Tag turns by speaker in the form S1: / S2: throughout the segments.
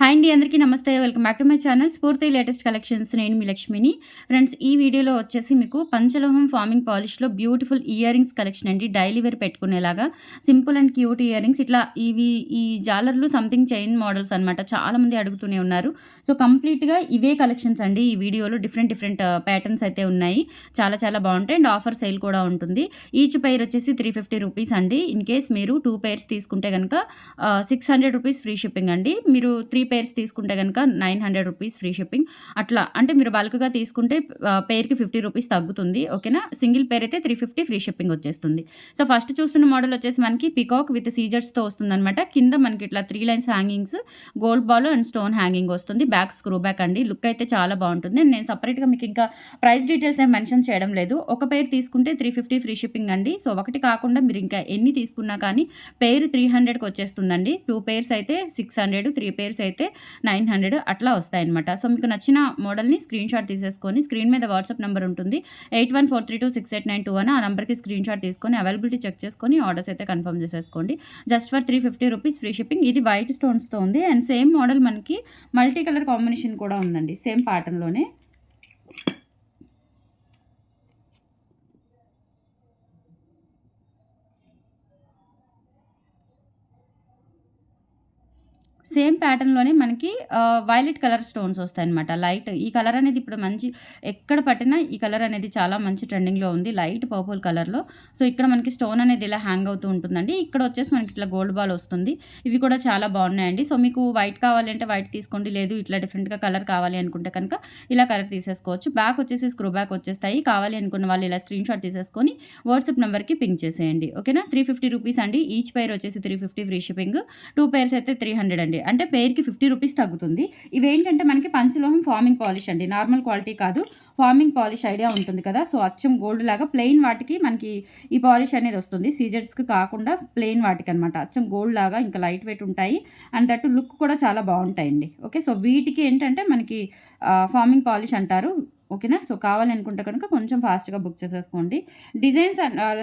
S1: Hi అండి అందరికీ నమస్తే. Welcome back to my channel. Spoorthi latest collections. నేను మీ లక్ష్మిని. ఫ్రెండ్స్ ఈ వీడియోలో వచ్చేసి మీకు పంచలోహం ఫార్మింగ్ పాలిష్లో బ్యూటిఫుల్ ఇయర్ రింగ్స్ కలెక్షన్ అండి. డైలీ వేర్ పెట్టుకునేలాగా simple and cute earrings ఇట్లా ఇవి ఈ జాలర్లు సంథింగ్ చైన్ మోడల్స్ అనమాట చాలామంది అడుగుతూనే ఉన్నారు. సో కంప్లీట్గా ఇవే కలెక్షన్స్ అండి ఈ వీడియోలో. డిఫరెంట్ డిఫరెంట్ ప్యాటర్న్స్ అయితే ఉన్నాయి. చాలా చాలా బాగుంటాయి. అండ్ ఆఫర్ సేల్ కూడా ఉంటుంది. ఈచ్ పైర్ వచ్చేసి త్రీ ఫిఫ్టీ రూపీస్ అండి. ఇన్ కేస్ మీరు టూ పైర్స్ తీసుకుంటే కనుక six hundred rupees free shipping అండి. మీరు త్రీ పేర్స్ తీసుకుంటే కనుక nine hundred rupees free shipping అట్లా అంటే మీరు బల్క్గా తీసుకుంటే పేర్కి ఫిఫ్టీ రూపీస్ తగ్గుతుంది ఓకేనా సింగిల్ పేర్ అయితే త్రీ ఫిఫ్టీ ఫ్రీ షిప్పింగ్ వచ్చేస్తుంది. సో ఫస్ట్ చూస్తున్న మోడల్ వచ్చేసి మనకి పికాక్ విత్ సీజర్స్తో వస్తుంది అనమాట కింద మనకి ఇట్లా three lines hangings gold ball and stone hanging వస్తుంది. బ్యాక్ స్క్రూ బ్యాక్ అండి. లుక్ అయితే చాలా బాగుంటుంది. నేను సపరేట్గా మీకు ఇంకా ప్రైస్ డీటెయిల్స్ ఏం మెన్షన్ చేయడం లేదు. ఒక పేరు తీసుకుంటే త్రీ ఫిఫ్టీ ఫ్రీ షిప్పింగ్ అండి. సో ఒకటి కాకుండా మీరు ఇంకా ఎన్ని తీసుకున్నా కానీ పేరు త్రీ హండ్రెడ్కి వచ్చేస్తుందండి. టూ పేర్స్ అయితే సిక్స్ హండ్రెడ్ త్రీ పేర్స్ అయితే నైన్ హండ్రెడ్ అట్లా వస్తాయన్నమాట. సో మీకు నచ్చిన మోడల్ని స్క్రీన్ షాట్ తీసేసుకొని స్క్రీన్ మీద వాట్సాప్ నెంబర్ ఉంటుంది. Eight one four three two six eight nine two అని ఆ నెంబర్కి స్క్రీన్ షాట్ తీసుకొని అవైలబిలిటీ చెక్ చేసుకొని ఆర్డర్స్ అయితే కన్ఫర్మ్ చేసేసుకోండి. Just for three fifty rupees free shipping. ఇది వైట్ స్టోన్స్తో ఉంది. అండ్ సేమ్ మోడల్ మనకి మల్టీ కలర్ కాంబినేషన్ కూడా ఉందండి. సేమ్ ప్యాటర్న్లోనే సేమ్ ప్యాటర్న్లోనే మనకి వైలెట్ కలర్ స్టోన్స్ వస్తాయి అనమాట లైట్ ఈ కలర్ అనేది ఇప్పుడు మంచి ఎక్కడ పట్టినా ఈ కలర్ అనేది చాలా మంచి ట్రెండింగ్లో ఉంది లైట్ పర్పుల్ కలర్లో సో ఇక్కడ మనకి స్టోన్ అనేది ఇలా హ్యాంగ్ అవుతూ ఉంటుందండి. ఇక్కడ వచ్చేసి మనకి ఇట్లా గోల్డ్ బాల్ వస్తుంది. ఇవి కూడా చాలా బాగున్నాయండి. సో మీకు వైట్ కావాలంటే వైట్ తీసుకోండి. లేదు ఇట్లా డిఫరెంట్గా కలర్ కావాలి అనుకుంటే కనుక ఇలా కలర్ తీసేసుకోవచ్చు. బ్యాక్ వచ్చేసి స్క్రూ బ్యాక్ వచ్చేస్తాయి. కావాలి అనుకున్న వాళ్ళు ఇలా స్క్రీన్ షాట్ తీసేసుకొని వాట్సాప్ నెంబర్కి పింక్ చేసేయండి. ఓకేనా త్రీ ఫిఫ్టీ రూపీస్ అండి. ఈచ్ పైర్ వచ్చేసి three fifty free shipping two pairs అయితే త్రీ హండ్రెడ్ అండి. అంటే పెయిర్కి ఫిఫ్టీ రూపీస్ తగ్గుతుంది. ఇవేంటంటే మనకి పంచలోహం ఫార్మింగ్ పాలిష్ అండి. నార్మల్ క్వాలిటీ కాదు. ఫార్మింగ్ పాలిష్ ఐడియా ఉంటుంది కదా. సో అచ్చం గోల్డ్ లాగా ప్లెయిన్ వాటికి మనకి ఈ పాలిష్ అనేది వస్తుంది. సీజర్స్కి కాకుండా ప్లెయిన్ వాటికి అనమాట అచ్చం గోల్డ్ లాగా ఇంకా లైట్ వెయిట్ ఉంటాయి. అండ్ దట్టు లుక్ కూడా చాలా బాగుంటాయండి. ఓకే? సో వీటికి ఏంటంటే మనకి ఫార్మింగ్ పాలిష్ అంటారు. ఓకేనా? సో కావాలనుకుంటే కనుక కొంచెం ఫాస్ట్గా బుక్ చేసేసుకోండి. డిజైన్స్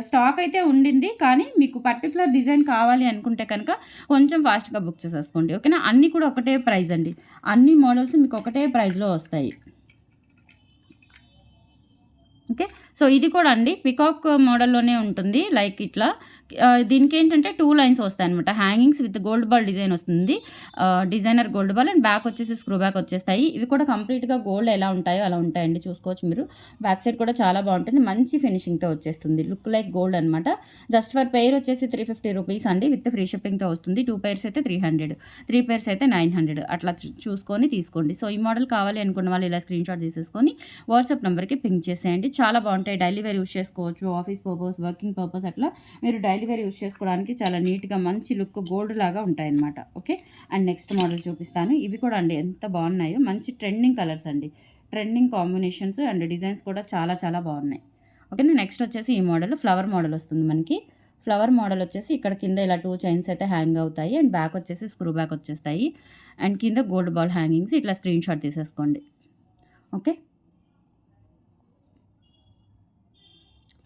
S1: స్టాక్ అయితే ఉండింది కానీ మీకు పర్టికులర్ డిజైన్ కావాలి అనుకుంటే కనుక కొంచెం ఫాస్ట్గా బుక్ చేసేసుకోండి ఓకేనా? అన్నీ కూడా ఒకటే ప్రైస్ అండి. అన్ని మోడల్స్ మీకు ఒకటే ప్రైస్లో వస్తాయి. ఓకే? సో ఇది కూడా అండి. పికాక్ మోడల్లోనే ఉంటుంది లైక్ ఇట్లా. దీనికి ఏంటంటే టూ లైన్స్ వస్తాయి అనమాట hangings with gold ball design వస్తుంది designer gold ball and back వచ్చేసి స్క్రూ బ్యాక్ వచ్చేస్తాయి. ఇవి కూడా కంప్లీట్గా గోల్డ్ ఎలా ఉంటాయో అలా ఉంటాయండి. చూసుకోవచ్చు మీరు. బ్యాక్ సైడ్ కూడా చాలా బాగుంటుంది. మంచి ఫినిషింగ్తో వచ్చేస్తుంది. లుక్ లైక్ గోల్డ్ అనమాట జస్ట్ ఫర్ పెయిర్ వచ్చేసి త్రీ ఫిఫ్టీ రూపీస్ అండి. విత్ ఫ్రీ షిప్పింగ్తో వస్తుంది. టూ పెయిర్స్ అయితే త్రీ హండ్రెడ్ త్రీ పెయిర్స్ అయితే నైన్ హండ్రెడ్ అట్లా చూసుకొని తీసుకోండి. సో ఈ మోడల్ కావాలి అనుకున్న వాళ్ళు ఇలా స్క్రీన్ షాట్ తీసేసుకొని వాట్సాప్ నెంబర్కి పింక్ చేసేయండి. చాలా బాగుంటాయి. డైలీ వేర్ యూస్ చేసుకోవచ్చు. ఆఫీస్ పర్పస్ వర్కింగ్ పర్పస్ అట్లా మీరు డైలీ వేర్ యూస్ చేసుకోవడానికి చాలా నీట్గా మంచి లుక్ గోల్డ్ లాగా ఉంటాయన్నమాట. ఓకే? అండ్ నెక్స్ట్ మోడల్ చూపిస్తాను. ఇవి కూడా అండి ఎంత బాగున్నాయో. మంచి ట్రెండింగ్ కలర్స్ అండి. ట్రెండింగ్ కాంబినేషన్స్ అండ్ డిజైన్స్ కూడా చాలా చాలా బాగున్నాయి. ఓకేనా? నెక్స్ట్ వచ్చేసి ఈ మోడల్ ఫ్లవర్ మోడల్ వస్తుంది మనకి. ఫ్లవర్ మోడల్ వచ్చేసి ఇక్కడ కింద ఇలా టూ చైన్స్ అయితే హ్యాంగ్ అవుతాయి. అండ్ బ్యాక్ వచ్చేసి స్క్రూ బ్యాక్ వచ్చేస్తాయి. అండ్ కింద గోల్డ్ బాల్ హ్యాంగింగ్స్. ఇట్లా స్క్రీన్ షాట్ తీసేసుకోండి. ఓకే?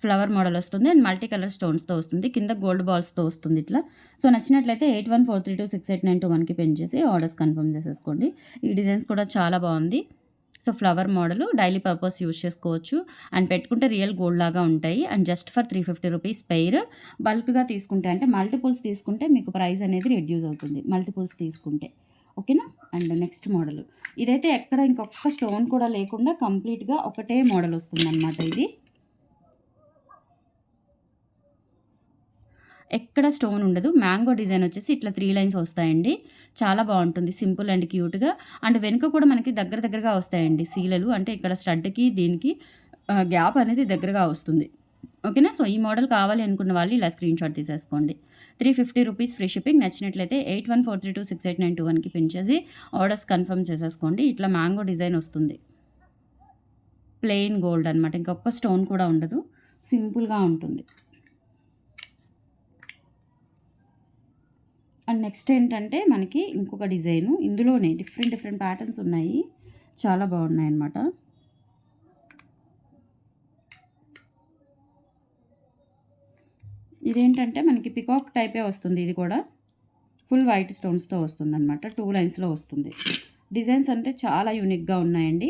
S1: ఫ్లవర్ మోడల్ వస్తుంది అండ్ మల్టీ కలర్ స్టోన్స్తో వస్తుంది. కింద గోల్డ్ బాల్స్తో వస్తుంది ఇట్లా. సో నచ్చినట్లయితే eight one four three two six eight nine two వన్కి పెన్ చేసి ఆర్డర్స్ కన్ఫర్మ్ చేసేసుకోండి. ఈ డిజైన్స్ కూడా చాలా బాగుంది. So flower model daily purpose use చేసుకోవచ్చు. అండ్ పెట్టుకుంటే రియల్ గోల్డ్ లాగా ఉంటాయి. And just for three fifty rupees pair. బల్క్గా తీసుకుంటే అంటే మల్టిపుల్స్ తీసుకుంటే మీకు ప్రైస్ అనేది రెడ్యూస్ అవుతుంది. మల్టిపుల్స్ తీసుకుంటే. ఓకేనా? And next model. ఇదైతే ఎక్కడ ఇంకొక స్టోన్ కూడా లేకుండా కంప్లీట్గా ఒకటే మోడల్ వస్తుందన్నమాట ఇది. ఎక్కడ స్టోన్ ఉండదు. మ్యాంగో డిజైన్ వచ్చేసి ఇట్లా త్రీ లైన్స్ వస్తాయండి. చాలా బాగుంటుంది. సింపుల్ అండ్ క్యూట్గా. అండ్ వెనుక కూడా మనకి దగ్గర దగ్గరగా వస్తాయండి సీలలు. అంటే ఇక్కడ స్టడ్కి దీనికి గ్యాప్ అనేది దగ్గరగా వస్తుంది. ఓకేనా? సో ఈ మోడల్ కావాలి అనుకున్న వాళ్ళు ఇలా స్క్రీన్ షాట్ తీసేసుకోండి. Three fifty rupees free shipping. నచ్చినట్లయితే eight one four three two six eight nine two వన్కి పెంచేసి ఆర్డర్స్ కన్ఫర్మ్ చేసేసుకోండి. ఇట్లా మ్యాంగో డిజైన్ వస్తుంది. ప్లెయిన్ గోల్డ్ అనమాట ఇంకొక స్టోన్ కూడా ఉండదు. సింపుల్గా ఉంటుంది. అండ్ నెక్స్ట్ ఏంటంటే మనకి ఇంకొక డిజైను. ఇందులోనే డిఫరెంట్ డిఫరెంట్ ప్యాటర్న్స్ ఉన్నాయి. చాలా బాగున్నాయి అన్నమాట. ఇదేంటంటే మనకి పికాక్ టైపే వస్తుంది ఇది కూడా. ఫుల్ వైట్ స్టోన్స్తో వస్తుంది అనమాట టూ లైన్స్లో వస్తుంది. డిజైన్స్ అంటే చాలా యూనిక్గా ఉన్నాయండి.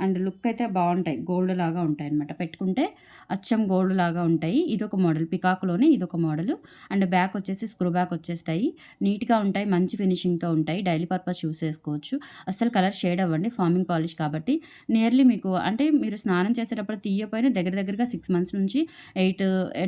S1: అండ్ లుక్ అయితే బాగుంటాయి. గోల్డ్ లాగా ఉంటాయి అనమాట పెట్టుకుంటే అచ్చం గోల్డ్ లాగా ఉంటాయి. ఇదొక మోడల్. పికాక్లోనే ఇదొక మోడల్. అండ్ బ్యాక్ వచ్చేసి స్క్రూ బ్యాక్ వచ్చేస్తాయి. నీట్గా ఉంటాయి. మంచి ఫినిషింగ్తో ఉంటాయి. డైలీ పర్పస్ యూస్ చేసుకోవచ్చు. అస్సలు కలర్ షేడ్ అవ్వండి. ఫార్మింగ్ పాలిష్ కాబట్టి నియర్లీ మీకు అంటే మీరు స్నానం చేసేటప్పుడు తీయపోయినా దగ్గర దగ్గరగా సిక్స్ మంత్స్ నుంచి ఎయిట్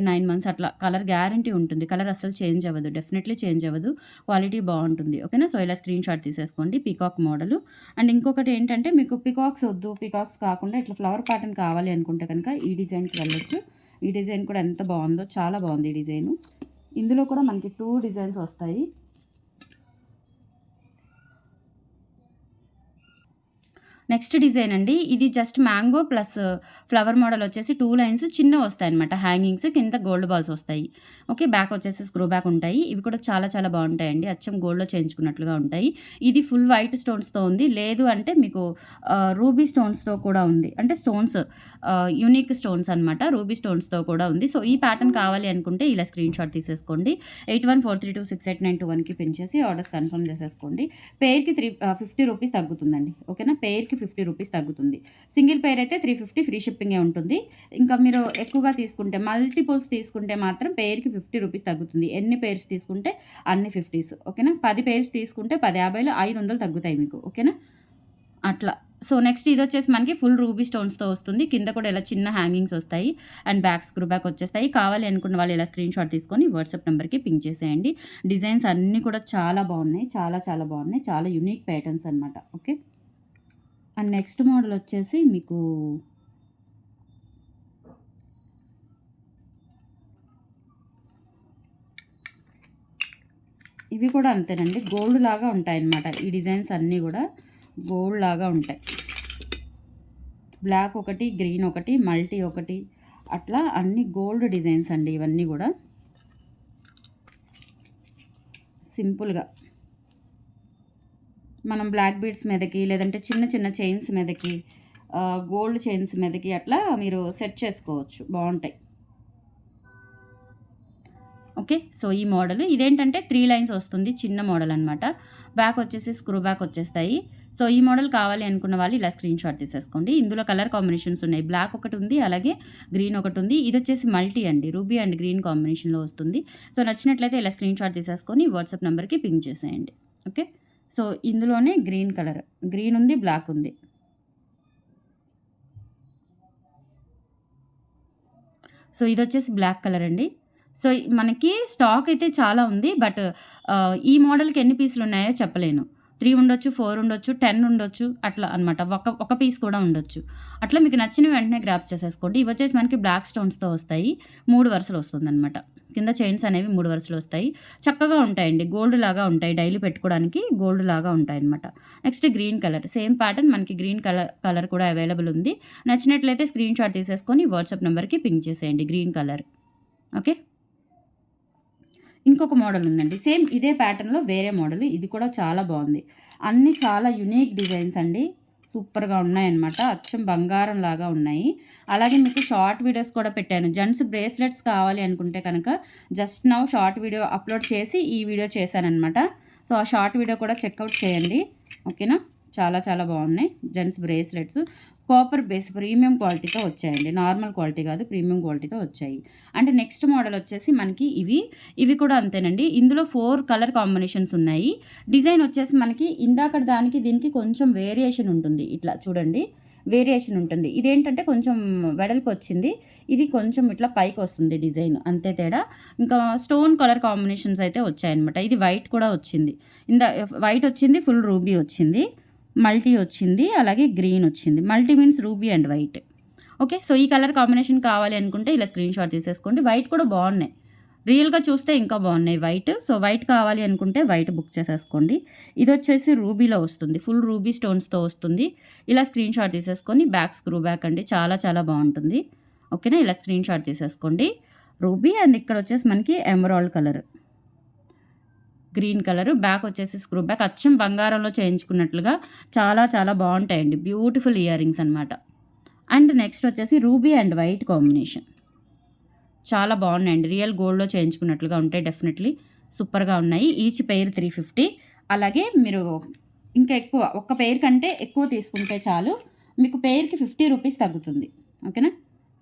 S1: నైన్ మంత్స్ అట్లా కలర్ గ్యారంటీ ఉంటుంది. కలర్ అస్సలు చేంజ్ అవ్వదు. డెఫినెట్లీ చేంజ్ అవ్వదు. క్వాలిటీ బాగుంటుంది. ఓకేనా? సో ఇలా స్క్రీన్ షాట్ తీసేసుకోండి. Peacock model. అండ్ ఇంకొకటి ఏంటంటే మీకు పికాక్స్ వద్దు. పీకాక్స్ కాకుండా ఇట్లా ఫ్లవర్ ప్యాటర్న్ కావాలి అనుకుంటే కనుక ఈ డిజైన్కి వెళ్ళొచ్చు. ఈ డిజైన్ కూడా ఎంత బాగుందో చాలా బాగుంది ఈ డిజైన్. ఇందులో కూడా మనకి టూ డిజైన్స్ వస్తాయి. నెక్స్ట్ డిజైన్ అండి. ఇది just mango plus flower model వచ్చేసి టూ లైన్స్ చిన్న వస్తాయి అనమాట హ్యాంగింగ్స్ కింద గోల్డ్ బాల్స్ వస్తాయి. ఓకే బ్యాక్ వచ్చేసి స్క్రూ బ్యాక్ ఉంటాయి. ఇవి కూడా చాలా చాలా బాగుంటాయండి. అచ్చం గోల్డ్లో చేయించుకున్నట్లుగా ఉంటాయి. ఇది ఫుల్ వైట్ స్టోన్స్తో ఉంది. లేదు అంటే మీకు రూబీ స్టోన్స్తో కూడా ఉంది. అంటే స్టోన్స్ యూనిక్ స్టోన్స్ అనమాట రూబీ స్టోన్స్తో కూడా ఉంది. సో ఈ ప్యాటర్న్ కావాలి అనుకుంటే ఇలా స్క్రీన్ షాట్ తీసేసుకోండి. Eight one four three two six eight nine two వన్కి పెంచేసి ఆర్డర్స్ కన్ఫర్మ్ చేసేసుకోండి. పేర్కి త్రీ ఫిఫ్టీ రూపీస్ తగ్గుతుందండి. ఓకేనా? పేర్కి ఫిఫ్టీ రూపీస్ తగ్గుతుంది. సింగిల్ పేర్ అయితే త్రీ ఫిఫ్టీ ఫ్రీ షిప్పింగే ఉంటుంది. ఇంకా మీరు ఎక్కువగా తీసుకుంటే మల్టిపుల్స్ తీసుకుంటే మాత్రం పేర్కి ఫిఫ్టీ రూపీస్ తగ్గుతుంది. ఎన్ని పేర్స్ తీసుకుంటే అన్ని ఫిఫ్టీస్. ఓకేనా? పది పేర్స్ తీసుకుంటే పది యాభైలో ఐదు వందలు తగ్గుతాయి మీకు. ఓకేనా? అట్లా. సో నెక్స్ట్ ఇది వచ్చేసి మనకి ఫుల్ రూబీ స్టోన్స్తో వస్తుంది. కింద కూడా ఇలా చిన్న హ్యాంగింగ్స్ వస్తాయి. అండ్ బ్యాక్ స్క్రూ బ్యాక్ వచ్చేస్తాయి. కావాలి అనుకున్న వాళ్ళు ఇలా స్క్రీన్ షాట్ తీసుకొని వాట్సాప్ నెంబర్కి పింక్ చేసేయండి. డిజైన్స్ అన్నీ కూడా చాలా బాగున్నాయి. చాలా చాలా బాగున్నాయి. చాలా యునిక్ ప్యాటర్న్స్ అనమాట ఓకే? అండ్ నెక్స్ట్ మోడల్ వచ్చేసి మీకు ఇవి కూడా అంతేనండి. గోల్డ్ లాగా ఉంటాయి అన్నమాట ఈ డిజైన్స్ అన్నీ కూడా గోల్డ్ లాగా ఉంటాయి. బ్లాక్ ఒకటి గ్రీన్ ఒకటి మల్టీ ఒకటి అట్లా అన్ని గోల్డ్ డిజైన్స్ అండి ఇవన్నీ కూడా. సింపుల్గా. మనం బ్లాక్ బీడ్స్ మీదకి లేదంటే చిన్న చిన్న చైన్స్ మీదకి గోల్డ్ చైన్స్ మీదకి అట్లా మీరు సెట్ చేసుకోవచ్చు. బాగుంటాయి. ఓకే సో ఈ మోడల్ ఇదేంటంటే త్రీ లైన్స్ వస్తుంది చిన్న మోడల్ అనమాట బ్యాక్ వచ్చేసి స్క్రూ బ్యాక్ వచ్చేస్తాయి. సో ఈ మోడల్ కావాలి అనుకున్న వాళ్ళు ఇలా స్క్రీన్ షాట్ తీసేసుకోండి. ఇందులో కలర్ కాంబినేషన్స్ ఉన్నాయి. బ్లాక్ ఒకటి ఉంది అలాగే గ్రీన్ ఒకటి ఉంది. ఇది వచ్చేసి మల్టీ అండి. రూబీ అండ్ గ్రీన్ కాంబినేషన్లో వస్తుంది. సో నచ్చినట్లయితే ఇలా స్క్రీన్ షాట్ తీసేసుకొని వాట్సాప్ నెంబర్కి పింక్ చేసేయండి. ఓకే సో ఇందులోనే గ్రీన్ కలర్. గ్రీన్ ఉంది బ్లాక్ ఉంది. సో ఇది వచ్చేసి బ్లాక్ కలర్ అండి. సో మనకి స్టాక్ అయితే చాలా ఉంది బట్ ఈ మోడల్కి ఎన్ని పీసులు ఉన్నాయో చెప్పలేను. త్రీ ఉండొచ్చు ఫోర్ ఉండొచ్చు టెన్ ఉండొచ్చు అట్లా అనమాట ఒక ఒక పీస్ కూడా ఉండొచ్చు. అట్లా మీకు నచ్చిన వెంటనే గ్రాప్ చేసేసుకోండి. ఇవి వచ్చేసి మనకి బ్లాక్ స్టోన్స్తో వస్తాయి. మూడు వరుసలు వస్తుందన్నమాట. కింద చైన్స్ అనేవి మూడు వరుసలు వస్తాయి. చక్కగా ఉంటాయండి. గోల్డ్ లాగా ఉంటాయి. డైలీ పెట్టుకోవడానికి గోల్డ్ లాగా ఉంటాయి అనమాట next green colour. Same pattern మనకి గ్రీన్ కలర్ కలర్ కూడా అవైలబుల్ ఉంది. నచ్చినట్లయితే స్క్రీన్ షాట్ తీసేసుకొని వాట్సాప్ నెంబర్కి పింక్ చేసేయండి గ్రీన్ కలర్. ఓకే? ఇంకొక మోడల్ ఉందండి. సేమ్ ఇదే ప్యాటర్న్లో వేరే మోడల్. ఇది కూడా చాలా బాగుంది. అన్నీ చాలా యునీక్ డిజైన్స్ అండి. సూపర్గా ఉన్నాయన్నమాట. అచ్చం బంగారం లాగా ఉన్నాయి. అలాగే మీకు షార్ట్ వీడియోస్ కూడా పెట్టాను. జెంట్స్ బ్రేస్లెట్స్ కావాలి అనుకుంటే కనుక just now short video upload చేసి ఈ వీడియో చేశానమాట సో ఆ షార్ట్ వీడియో కూడా చెక్అవుట్ చేయండి. ఓకేనా చాలా చాలా బాగున్నాయి. Gents bracelets. Copper base premium క్వాలిటీతో వచ్చాయండి. నార్మల్ క్వాలిటీ కాదు ప్రీమియం క్వాలిటీతో వచ్చాయి. అంటే నెక్స్ట్ మోడల్ వచ్చేసి మనకి ఇవి. ఇవి కూడా అంతేనండి. ఇందులో ఫోర్ కలర్ కాంబినేషన్స్ ఉన్నాయి. డిజైన్ వచ్చేసి మనకి ఇందాక దానికి దీనికి కొంచెం వేరియేషన్ ఉంటుంది. ఇట్లా చూడండి. వేరియేషన్ ఉంటుంది. ఇదేంటంటే కొంచెం వెడల్పు వచ్చింది. ఇది కొంచెం ఇట్లా పైకి వస్తుంది డిజైన్. అంతే తేడా. ఇంకా స్టోన్ కలర్ కాంబినేషన్స్ అయితే వచ్చాయన్నమాట. ఇది వైట్ కూడా వచ్చింది. ఇందా వైట్ వచ్చింది ఫుల్ రూబీ వచ్చింది. మల్టీ వచ్చింది అలాగే గ్రీన్ వచ్చింది. Multi means ruby and white. Okay? So ఈ కలర్ కాంబినేషన్ కావాలి అనుకుంటే ఇలా స్క్రీన్ షాట్ తీసేసుకోండి. వైట్ కూడా బాగున్నాయి. రియల్గా చూస్తే ఇంకా బాగున్నాయి వైట్. సో వైట్ కావాలి అనుకుంటే వైట్ బుక్ చేసేసుకోండి. ఇది వచ్చేసి రూబీలో వస్తుంది. ఫుల్ రూబీ స్టోన్స్తో వస్తుంది. ఇలా స్క్రీన్ షాట్ తీసేసుకొని బ్యాక్ స్క్రూ బ్యాక్ అండి. చాలా చాలా బాగుంటుంది. ఓకేనా? ఇలా స్క్రీన్ షాట్ తీసేసుకోండి. రూబీ అండ్ ఇక్కడ వచ్చేసి మనకి emerald colour. Green colour back వచ్చేసి స్క్రూ బ్యాక్ అచ్చం బంగారంలో చేయించుకున్నట్లుగా చాలా చాలా బాగుంటాయండి బ్యూటిఫుల్ ఇయర్ రింగ్స్ అనమాట అండ్ నెక్స్ట్ వచ్చేసి రూబీ అండ్ వైట్ కాంబినేషన్ చాలా బాగున్నాయండి రియల్ గోల్డ్లో చేయించుకున్నట్లుగా ఉంటాయి డెఫినెట్లీ సూపర్‌గా ఉన్నాయి. ఈచ్ పెయిర్ 350 అలాగే మీరు ఇంకా ఎక్కువ ఒక్క పెయిర్ కంటే ఎక్కువ తీసుకుంటే చాలు. మీకు పెయిర్‌కి 50 రూపీస్ తగ్గుతుంది. ఓకేనా?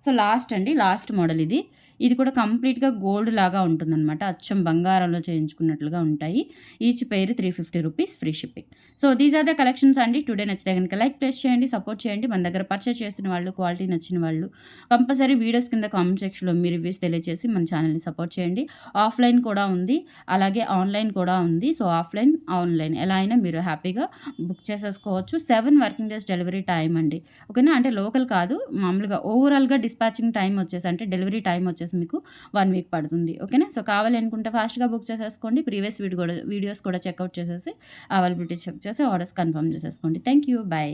S1: సో, లాస్ట్ అండి. లాస్ట్ మోడల్ ఇది. ఇది కూడా కంప్లీట్‌గా గోల్డ్ లాగా ఉంటుందనమాట. అచ్చం బంగారంలో చేయించుకున్నట్లుగా ఉంటాయి. Each pair three fifty rupees free shipping. So, these are the collections అండి. టుడే నచ్చితే కనుక లైక్, ప్రెస్ చేయండి. సపోర్ట్ చేయండి. మన దగ్గర పర్చేస్ చేసిన వాళ్ళు, క్వాలిటీ నచ్చిన వాళ్ళు కంపల్సరీ వీడియోస్ కింద కామెంట్ సెక్షన్‌లో మీ రివ్యూస్ తెలియజేసి మన ఛానల్ని సపోర్ట్ చేయండి. ఆఫ్‌లైన్ కూడా ఉంది. అలాగే ఆన్‌లైన్ కూడా ఉంది. సో, ఆఫ్‌లైన్, ఆన్‌లైన్ ఎలా అయినా మీరు హ్యాపీగా బుక్ చేసేసుకోవచ్చు. Seven working days delivery time అండి. ఓకేనా? అంటే లోకల్ కాదు. మామూలుగా ఓవరాల్‌గా డిస్పాచింగ్ టైం వచ్చేసి అంటే డెలివరీ టైం వచ్చేసి మీకు వన్ వీక్ పడుతుంది. ఓకేనా? సో, కావాలి అనుకుంటే ఫాస్ట్‌గా బుక్ చేసేసుకోండి. ప్రీవియస్ వీడియో కూడా వీడియోస్ కూడా చెక్అవుట్ చేసేసి అవైలబిలిటీ చెక్ చేసి ఆర్డర్స్ కన్ఫర్మ్ చేసేసుకోండి. Thank you. బై.